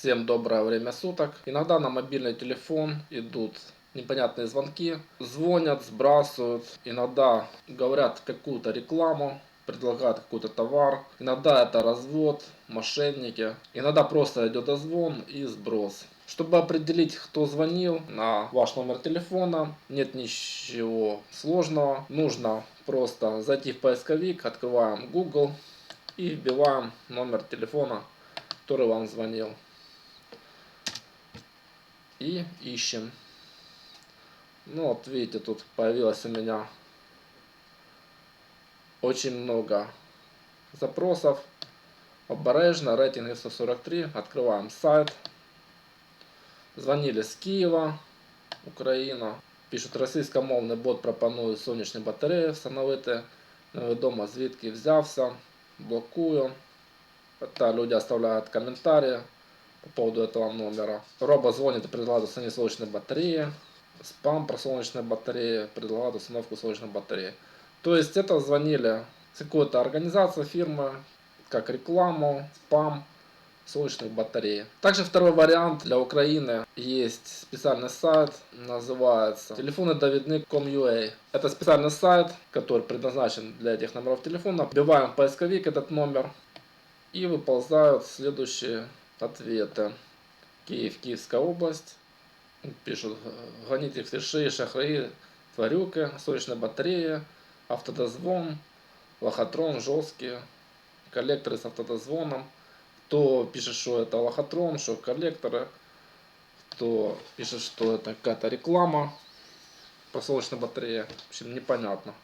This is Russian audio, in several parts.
Всем доброе время суток. Иногда на мобильный телефон идут непонятные звонки, звонят, сбрасывают, иногда говорят какую-то рекламу, предлагают какой-то товар, иногда это развод, мошенники, иногда просто идет дозвон и сброс. Чтобы определить, кто звонил на ваш номер телефона, нет ничего сложного. Нужно просто зайти в поисковик, открываем Google и вбиваем номер телефона, который вам звонил И ищем. Ну вот видите, тут появилось у меня очень много запросов. Обережно, рейтинг 143. Открываем сайт. Звонили з Києва, Україна. Пишуть, російськомовний бот пропонує сонячні батареї встановити. Невідомо звідки взявся. Блокую. Это люди оставляют комментарии по поводу этого номера. Робот звонит и предлагает установить солнечные батареи. Спам про солнечные батареи, предлагает установку солнечной батареи. То есть это звонили с какой-то организации, фирмы, как рекламу, спам, солнечных батарей. Также второй вариант для Украины есть специальный сайт, называется телефоны Давидны.com.ua. Это специальный сайт, который предназначен для этих номеров телефона. Вбиваем в поисковик этот номер и выползают следующие ответы. Киев, Киевская область. Пишут, гоните флеши, шахраи, тварюки, солнечные батареи, автодозвон, лохотрон, жесткие, коллекторы с автодозвоном. Кто пишет, что это лохотрон, что коллекторы, кто пишет, что это какая-то реклама по солнечной батарее. В общем, непонятно.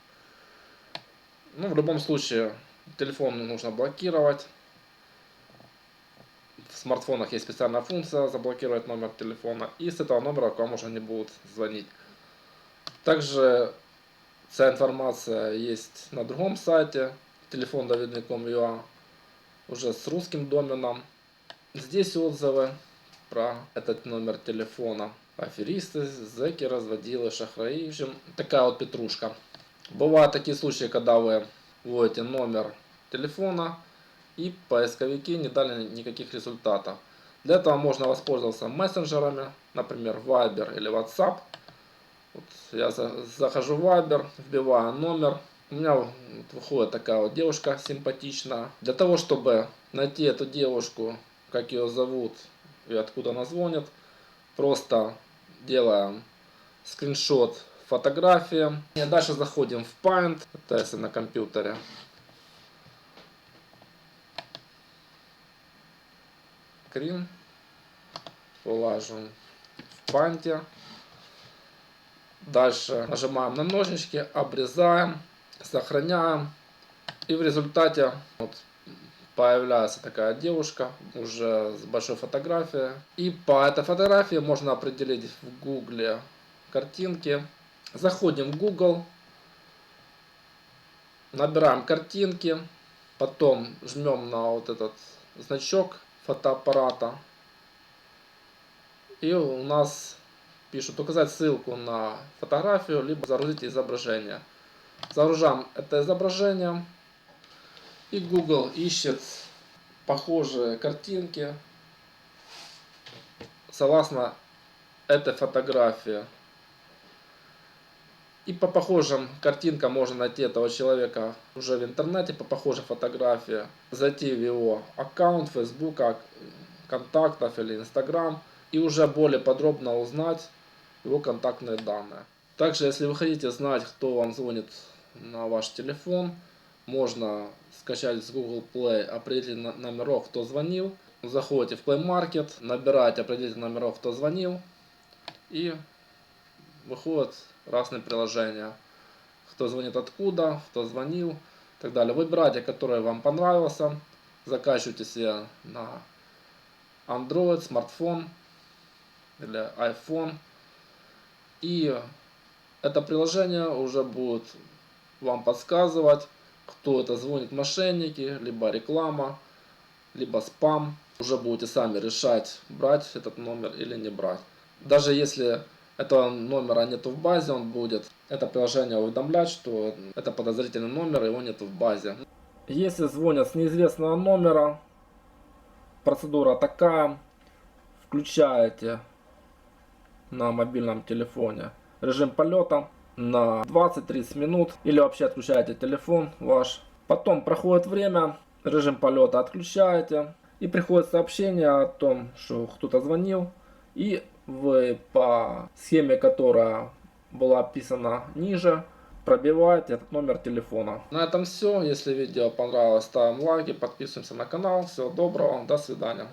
Ну, в любом случае, телефон нужно блокировать. В смартфонах есть специальная функция заблокировать номер телефона. И с этого номера к вам уже не будут звонить. Также вся информация есть на другом сайте. Телефон давидный.com.ua уже с русским доменом. Здесь отзывы про этот номер телефона. Аферисты, зэки, разводилы, шахраи. В общем, такая вот петрушка. Бывают такие случаи, когда вы вводите номер телефона и поисковики не дали никаких результатов. Для этого можно воспользоваться мессенджерами, например, Viber или WhatsApp. Вот я за- захожу в Viber, вбиваю номер. У меня выходит такая вот девушка симпатичная. Для того, чтобы найти эту девушку, как ее зовут и откуда она звонит, просто делаем скриншот фотографии. И дальше заходим в Paint, это если на компьютере. Скрин. Вылаживаем в панте. Дальше нажимаем на ножнички, обрезаем, сохраняем. И в результате вот появляется такая девушка уже с большой фотографией. И по этой фотографии можно определить в гугле картинки. Заходим в Google, набираем картинки, потом жмем на вот этот значок фотоаппарата. И у нас пишут указать ссылку на фотографию, либо загрузить изображение. Загружаем это изображение. И Google ищет похожие картинки согласно этой фотографии. И по похожим картинкам можно найти этого человека уже в интернете, по похожей фотографии. Зайти в его аккаунт Фейсбука, контактов или Инстаграм. И уже более подробно узнать его контактные данные. Также, если вы хотите знать, кто вам звонит на ваш телефон, можно скачать с Google Play определитель номеров, кто звонил. Заходите в Play Market, набираете определитель номеров, кто звонил. И выходят разные приложения. Кто звонит откуда, кто звонил и так далее. Выбирайте, который вам понравился. Закачивайте себе на Android, смартфон или iPhone. И это приложение уже будет вам подсказывать, кто это звонит, мошенники, либо реклама, либо спам. Уже будете сами решать, брать этот номер или не брать. Даже если этого номера нету в базе, он будет это приложение уведомлять, что это подозрительный номер, его нету в базе. Если звонят с неизвестного номера, процедура такая. включаете на мобильном телефоне режим полета на 20-30 минут или вообще отключаете телефон ваш. Потом проходит время, режим полета отключаете и приходит сообщение о том, что кто-то звонил и вы по схеме, которая была описана ниже, пробиваете этот номер телефона. На этом все. Если видео понравилось, ставим лайки, подписываемся на канал. Всего доброго, до свидания.